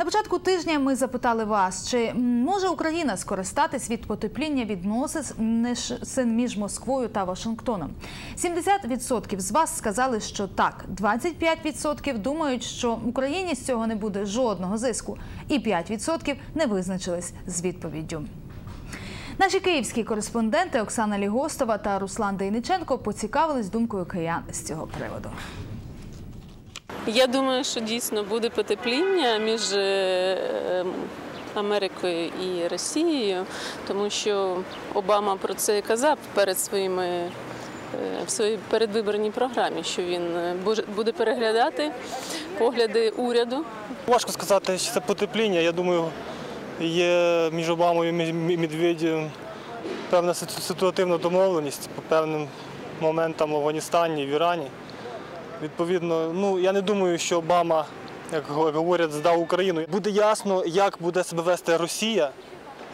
На початку тижня ми запитали вас, чи може Україна скористатись від потепління відносин між Москвою та Вашингтоном. 70% з вас сказали, що так, 25% думають, що Україні з цього не буде жодного зиску, і 5% не визначились з відповіддю. Наші київські кореспонденти Оксана Лігостова та Руслан Дейниченко поцікавились думкою киян з цього приводу. Я думаю, що дійсно буде потепління між е, Америкою і Росією, тому що Обама про це казав перед своїми е, в своїй передвиборній програмі, що він е, буде переглядати погляди уряду Важко сказати, що це потепління. Я думаю, є між Обамою і Медведєвим певна ситуативна домовленість по певним моментам в Афганістані, в Ірані. Відповідно, ну я не думаю, що Обама, як го- говорять, здав Україну. Буде ясно, як буде себе вести Росія.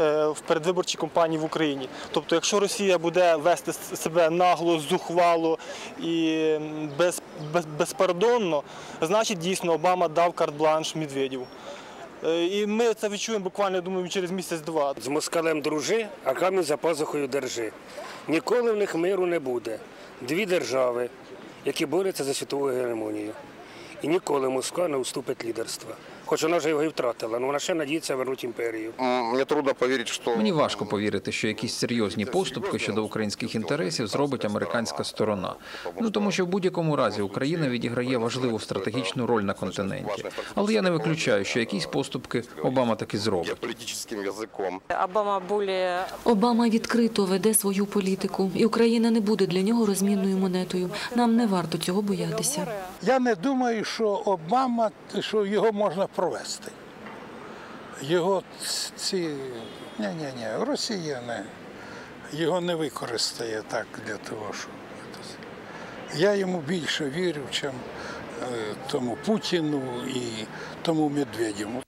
е, В передвиборчій кампанії в Україні. Тобто, якщо Росія буде вести себе нагло, зухвало і без, без, безпардонно, значить дійсно Обама дав карт-бланш Медведєву. Е, І ми це відчуємо буквально, думаю, через місяць-два. З москалем дружи, а камінь за пазухою держи. Ніколи в них миру не буде. Дві держави, які борються за світову гегемонію. І ніколи Москва не уступить лідерства. Хоч вона вже його і втратила, але вона ще надіється вернути імперію. М, Мне трудно поверить, что... Мені важко повірити, що якісь серйозні поступки щодо українських інтересів зробить американська сторона. Ну тому що в будь-якому разі Україна відіграє важливу стратегічну роль на континенті. Але я не виключаю, що якісь поступки Обама таки зробить. Обама более Обама відкрито веде свою політику, і Україна не буде для нього розмінною монетою. Нам не варто цього боятися. Я не думаю, що Обама, що його можна провести. Його ці. Ні, ні, ні, Росія не, його не використає так для того, щоб. Я йому більше вірю, чим е, тому Путіну і тому Медведєву.